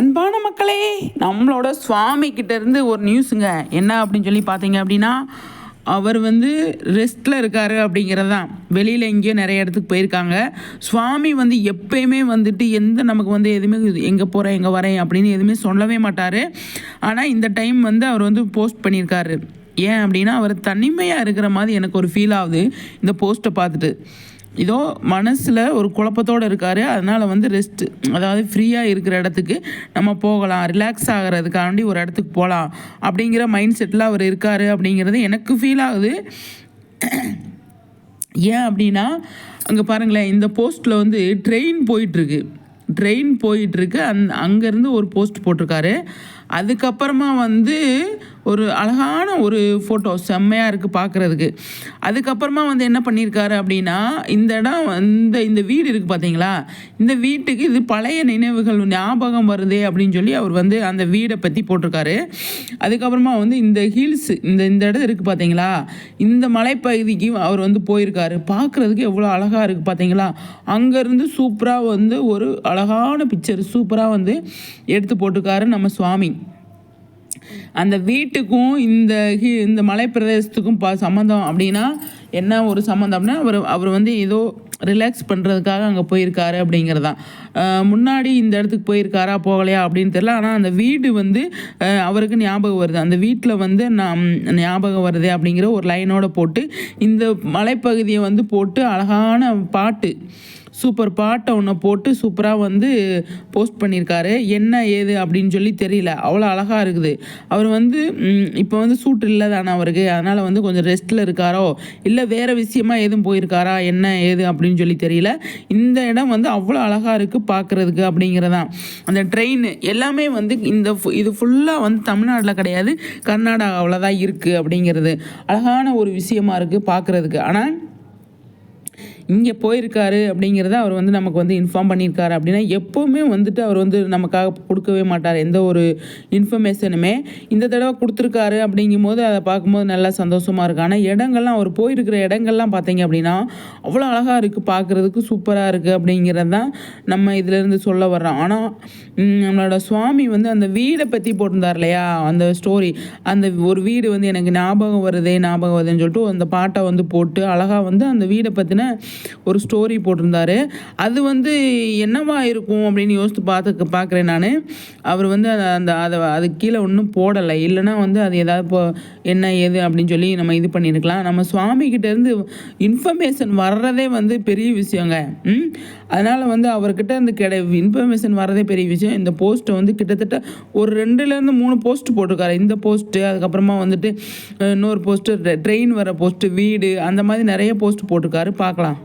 அன்பான மக்களே நம்மளோட சுவாமி இருந்து ஒரு நியூஸுங்க. என்ன அப்படின்னு சொல்லி பார்த்தீங்க அப்படின்னா அவர் வந்து ரெஸ்ட்டில் இருக்காரு அப்படிங்கிறது தான். வெளியில் எங்கேயோ நிறைய இடத்துக்கு போயிருக்காங்க. சுவாமி வந்து எப்பயுமே வந்துட்டு எந்த நமக்கு வந்து எதுவுமே எங்கே போகிறேன் எங்கே வரேன் அப்படின்னு எதுவுமே சொல்லவே மாட்டார். ஆனால் இந்த டைம் வந்து அவர் வந்து போஸ்ட் பண்ணியிருக்காரு. ஏன் அப்படின்னா அவர் தனிமையாக இருக்கிற மாதிரி எனக்கு ஒரு ஃபீல் ஆகுது இந்த போஸ்ட்டை பார்த்துட்டு. இதோ மனசில் ஒரு குழப்பத்தோடு இருக்கார். அதனால் வந்து ரெஸ்ட்டு அதாவது ஃப்ரீயாக இருக்கிற இடத்துக்கு நம்ம போகலாம். ரிலாக்ஸ் ஆகிறதுக்காண்டி ஒரு இடத்துக்கு போகலாம் அப்படிங்கிற மைண்ட் செட்டில் அவர் இருக்கார் அப்படிங்கிறது எனக்கு ஃபீல் ஆகுது. ஏன் அப்படின்னா அங்கே பாருங்களேன் இந்த போஸ்ட்டில் வந்து ட்ரெயின் போயிட்டுருக்கு. ட்ரெயின் போயிட்டுருக்கு. அந் அங்கேருந்து ஒரு போஸ்ட் போட்டிருக்காரு. அதுக்கப்புறமா வந்து ஒரு அழகான ஒரு ஃபோட்டோ செம்மையாக இருக்குது பார்க்குறதுக்கு அதுக்கப்புறமா வந்து என்ன பண்ணியிருக்காரு அப்படின்னா இந்த இடம் இந்த இந்த வீடு இருக்குது பார்த்தீங்களா இந்த வீட்டுக்கு இது பழைய நினைவுகள் ஞாபகம் வருதே அப்படின்னு சொல்லி அவர் வந்து அந்த வீடை பற்றி போட்டிருக்காரு. அதுக்கப்புறமா வந்து இந்த ஹில்ஸ் இந்த இந்த இடம் இருக்குது பார்த்தீங்களா இந்த மலைப்பகுதிக்கு அவர் வந்து போயிருக்காரு. பார்க்குறதுக்கு எவ்வளோ அழகாக இருக்குது பார்த்தீங்களா அங்கேருந்து சூப்பராக வந்து ஒரு அழகான பிக்சர் சூப்பராக வந்து எடுத்து போட்டிருக்காரு நம்ம சுவாமி. அந்த வீட்டுக்கும் இந்த ஹி- இந்த மலைப்பிரதேசத்துக்கும் பா சம்மந்தம் அப்படின்னா என்ன ஒரு சம்மந்தம் அப்படின்னா அவர் அவர் வந்து ஏதோ ரிலாக்ஸ் பண்ணுறதுக்காக அங்கே போயிருக்காரு அப்படிங்கிறதான் முன்னாடி இந்த இடத்துக்கு போயிருக்காரா போகலையா அப்படின்னு தெரில ஆனால் அந்த வீடு வந்து அவருக்கு ஞாபகம் வருது. அந்த வீட்டில் வந்து நான் ஞாபகம் வருது அப்படிங்கிற ஒரு லைனோட போட்டு இந்த மலைப்பகுதியை வந்து போட்டு அழகான பாட்டு. சூப்பர் பாட்டை ஒன்று போட்டு சூப்பராக வந்து போஸ்ட் பண்ணியிருக்காரு. என்ன ஏது அப்படின்னு சொல்லி தெரியல. அவ்வளோ அழகாக இருக்குது. அவர் வந்து இப்போ வந்து சூட் இல்லை தானே அவருக்கு. அதனால் வந்து கொஞ்சம் ரெஸ்ட்டில் இருக்காரோ இல்லை வேறு விஷயமா எதுவும் போயிருக்காரா என்ன ஏது அப்படின்னு சொல்லி தெரியல. இந்த இடம் வந்து அவ்வளோ அழகாக இருக்குது பார்க்குறதுக்கு அப்படிங்கிறதான் அந்த ட்ரெயின் எல்லாமே வந்து இந்த ஃபு- இது ஃபுல்லாக வந்து தமிழ்நாட்டில் கிடையாது. கர்நாடகாவில் தான் இருக்குது அப்படிங்கிறது. அழகான ஒரு விஷயமா இருக்குது பார்க்குறதுக்கு ஆனால் இங்கே போயிருக்காரு அப்படிங்கிறத அவர் வந்து நமக்கு வந்து இன்ஃபார்ம் பண்ணியிருக்காரு அப்படின்னா எப்போவுமே வந்துட்டு அவர் வந்து நமக்காக கொடுக்கவே மாட்டார். எந்த ஒரு இன்ஃபர்மேஷனுமே இந்த தடவை கொடுத்துருக்காரு அப்படிங்கும்போது அதை பார்க்கும்போது நல்லா சந்தோஷமாக இருக்கு. ஆனால் இடங்கள்லாம் அவர் போயிருக்கிற இடங்கள்லாம் பார்த்தீங்க அப்படின்னா அவ்வளோ அழகாக இருக்குது பார்க்குறதுக்கு சூப்பராக இருக்குது அப்படிங்கிறது தான் நம்ம இதிலேருந்து சொல்ல வர்றோம். ஆனால் நம்மளோட சுவாமி வந்து அந்த வீடை பற்றி போட்டிருந்தார் இல்லையா? அந்த ஸ்டோரி அந்த ஒரு வீடு வந்து எனக்கு ஞாபகம் வருதே ஞாபகம் வருதுன்னு சொல்லிட்டு அந்த பாட்டை வந்து போட்டு அழகாக வந்து அந்த வீடை பற்றின ஒரு ஸ்டோரி போட்டிருந்தாரு. அது வந்து என்னவா இருக்கும் அப்படின்னு யோசித்து பார்த்து பார்க்குறேன் நான். அவர் வந்து அதை அந்த அதை அது கீழே ஒன்றும் போடலை. இல்லைன்னா வந்து அது ஏதாவது இப்போ என்ன ஏது அப்படின்னு சொல்லி நம்ம இது பண்ணியிருக்கலாம். நம்ம சுவாமிகிட்டேருந்து இன்ஃபர்மேஷன் வர்றதே வந்து பெரிய விஷயங்க. ம்? அதனால் வந்து அவர்கிட்ட இருந்து கிடை இன்ஃபர்மேஷன் வர்றதே பெரிய விஷயம். இந்த போஸ்ட்டை வந்து கிட்டத்தட்ட ஒரு ரெண்டுலேருந்து மூணு போஸ்ட் போட்டிருக்காரு. இந்த போஸ்ட்டு அதுக்கப்புறமா வந்துட்டு இன்னொரு போஸ்ட்டு ட்ரெயின் வர போஸ்ட்டு வீடு அந்த மாதிரி நிறைய போஸ்ட் போட்டிருக்காரு. பார்க்கலாம்.